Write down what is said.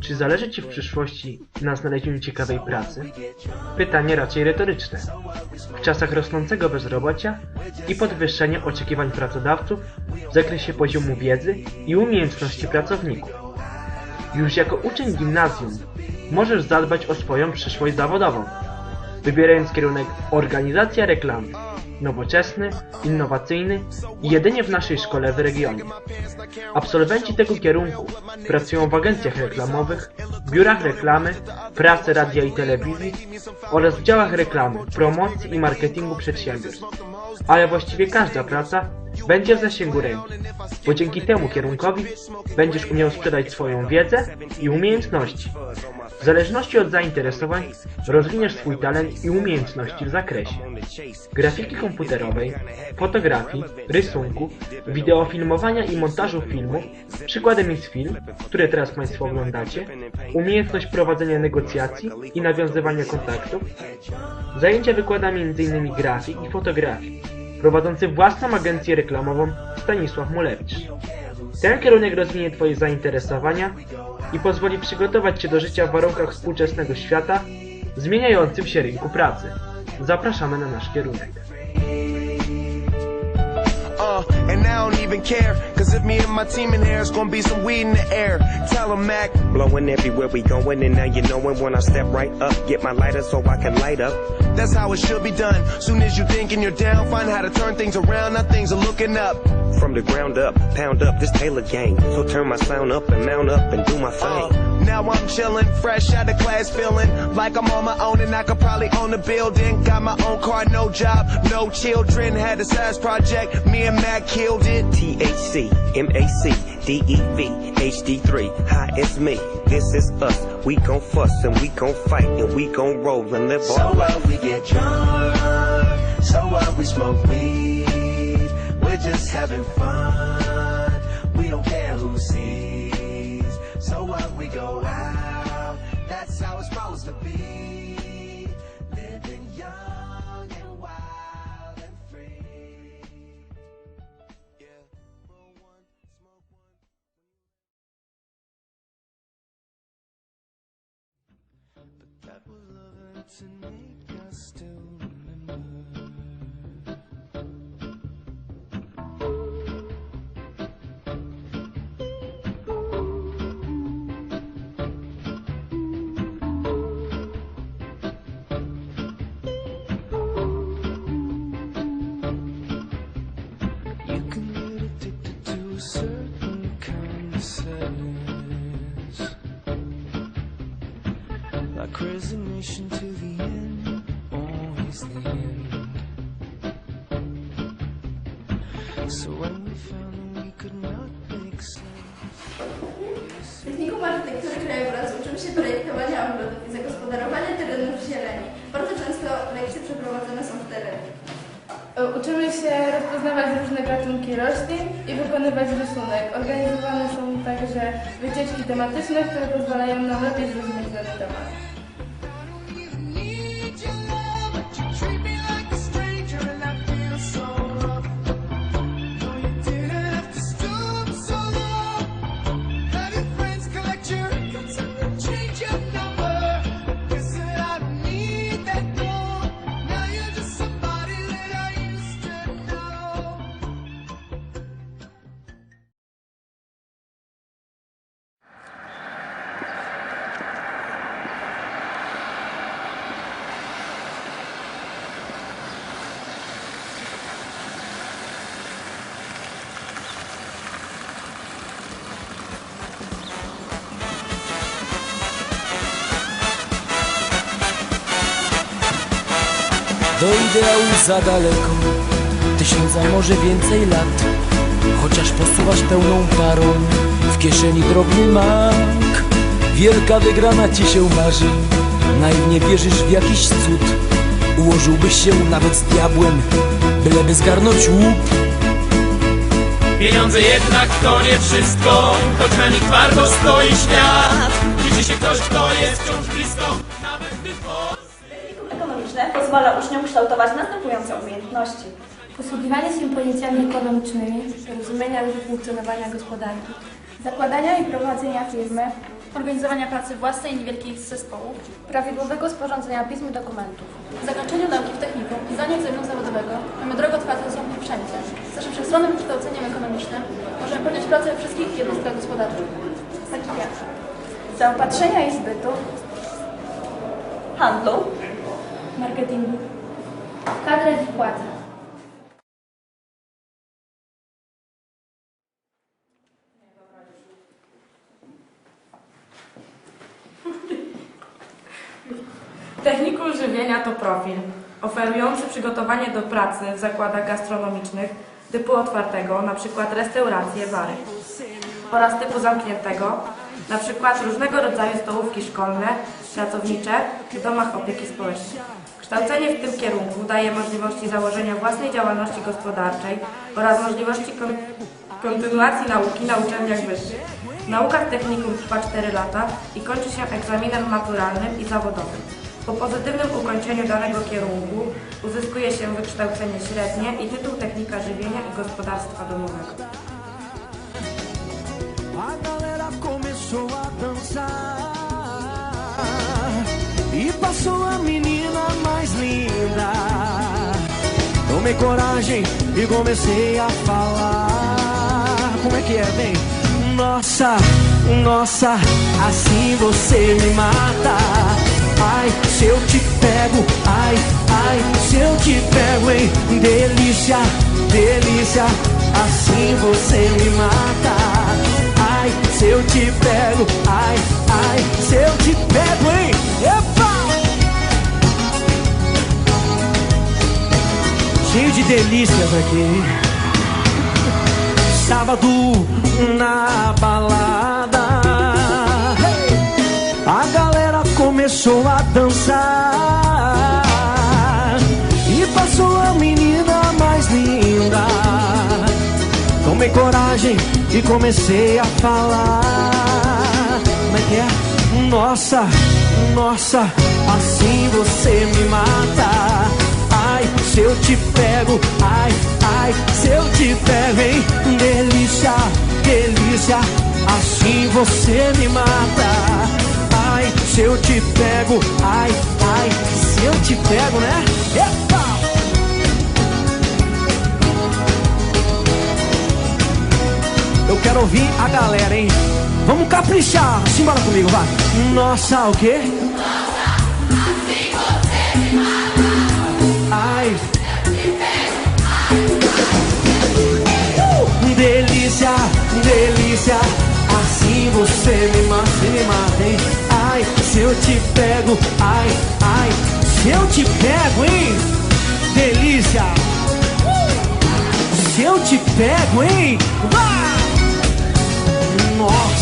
Czy zależy Ci w przyszłości na znalezieniu ciekawej pracy? Pytanie raczej retoryczne. W czasach rosnącego bezrobocia i podwyższenia oczekiwań pracodawców w zakresie poziomu wiedzy i umiejętności pracowników. Już jako uczeń gimnazjum możesz zadbać o swoją przyszłość zawodową, wybierając kierunek organizacja reklamy. Nowoczesny, innowacyjny i jedynie w naszej szkole w regionie. Absolwenci tego kierunku pracują w agencjach reklamowych, biurach reklamy, prasy, radia i telewizji oraz w działach reklamy, promocji i marketingu przedsiębiorstw. Ale właściwie każda praca będzie w zasięgu ręki, bo dzięki temu kierunkowi będziesz umiał sprzedać swoją wiedzę i umiejętności. W zależności od zainteresowań rozwiniesz swój talent i umiejętności w zakresie grafiki komputerowej, fotografii, rysunku, wideofilmowania i montażu filmów. Przykładem jest film, który teraz Państwo oglądacie, umiejętność prowadzenia negocjacji i nawiązywania kontaktów. Zajęcia wykłada m.in. grafik i fotografii, prowadzący własną agencję reklamową Stanisław Mulewicz. Ten kierunek rozwinie Twoje zainteresowania i pozwoli przygotować Cię do życia w warunkach współczesnego świata, zmieniającym się rynku pracy. Zapraszamy na nasz kierunek. Uh, and I don't even care. Cause if me and my team in here, it's gonna be some weed in the air. Tell 'em Mac. Blowing everywhere we going, and now you knowin' when I step right up. Get my lighter so I can light up. That's how it should be done. Soon as you thinking you're down, find how to turn things around. Now things are looking up. From the ground up, pound up this Taylor gang. So turn my sound up and mount up and do my Uh, thing. Now I'm chillin', fresh out of class, feeling like I'm on my own and I could probably own a building. Got my own car, no job, no children. Had a size project, me and Mac killed it. THC, MAC, DEV, HD3. Hi, it's me. This is us. We gon' fuss and we gon' fight and we gon' roll and live So our life. what we get drunk, so what we smoke weed, we're just having fun. We don't care who sees. Supposed to be. Living young and wild and free. Yeah, roll one, smoke one. But That was love to make us still W technikum architektury krajobrazu uczymy się projektowania ogrodów i zagospodarowania terenów zieleni. Bardzo często lekcje przeprowadzone są w terenie. Uczymy się rozpoznawać różne gatunki roślin i wykonywać rysunek. Organizowane są także wycieczki tematyczne, które pozwalają nam lepiej zrozumieć dany temat. Do ideału za daleko. Tysiąc, a może więcej lat. Chociaż posuwasz pełną parą. W kieszeni drobny mak Wielka wygrana ci się marzy. Naiwnie wierzysz w jakiś cud. Ułożyłbyś się nawet z diabłem Byleby zgarnąć łup. Pieniądze jednak to nie wszystko, choć na nich twardo stoi świat. Liczy się ktoś, kto jest wciąż blisko, ekonomiczne pozwala uczniom kształtować następujące umiejętności. Posługiwanie się pojęciami ekonomicznymi, rozumienia funkcjonowania gospodarki, zakładania i prowadzenia firmy, organizowania pracy własnej i niewielkich zespołów, prawidłowego sporządzenia pism i dokumentów. W zakończeniu nauki w technikum i zdaniu egzaminu zawodowego. Mamy drogę otwartą dostępną wszędzie. Z naszym wszechstronnym kształceniem ekonomicznym możemy podjąć pracę wszystkich jednostkach gospodarczych, takich jak zaopatrzenia i zbytu, Handlu, marketingu, kadry i płacy. Technikum żywienia to profil oferujący przygotowanie do pracy w zakładach gastronomicznych typu otwartego, np. restauracje, bary, oraz typu zamkniętego, np. różnego rodzaju stołówki szkolne, pracownicze w domach opieki społecznej. Kształcenie w tym kierunku daje możliwości założenia własnej działalności gospodarczej oraz możliwości kon kontynuacji nauki na uczelniach wyższych. W naukach technikum trwa 4 lata i kończy się egzaminem maturalnym i zawodowym. Po pozytywnym ukończeniu danego kierunku uzyskuje się wykształcenie średnie i tytuł technika żywienia i gospodarstwa domowego. A dançar. E passou a menina mais linda. Tomei coragem e comecei a falar. Como é que é, bem? Nossa, nossa, assim você me mata. Ai, se eu te pego, ai, ai, se eu te pego, hein? Delícia, delícia, assim você me mata eu te pego, ai, ai, se eu te pego, hein? Epa! Cheio de delícias aqui? Sábado na balada, a galera começou a dançar e comecei a falar. Como é que é? Nossa, nossa, assim você me mata. Ai, se eu te pego, ai, ai, se eu te pego, hein? Delícia, delícia, assim você me mata. Ai, se eu te pego, ai, ai, se eu te pego, né? Epa! Quero ouvir a galera, hein? Vamos caprichar. Simbora comigo, vai. Nossa, o quê? Ai. Uh! Delícia, delícia. Assim você me mata, você me mata, hein? Ai, se eu te pego, ai, ai, se eu te pego, hein? Delícia. Se eu te pego, hein? Vai! も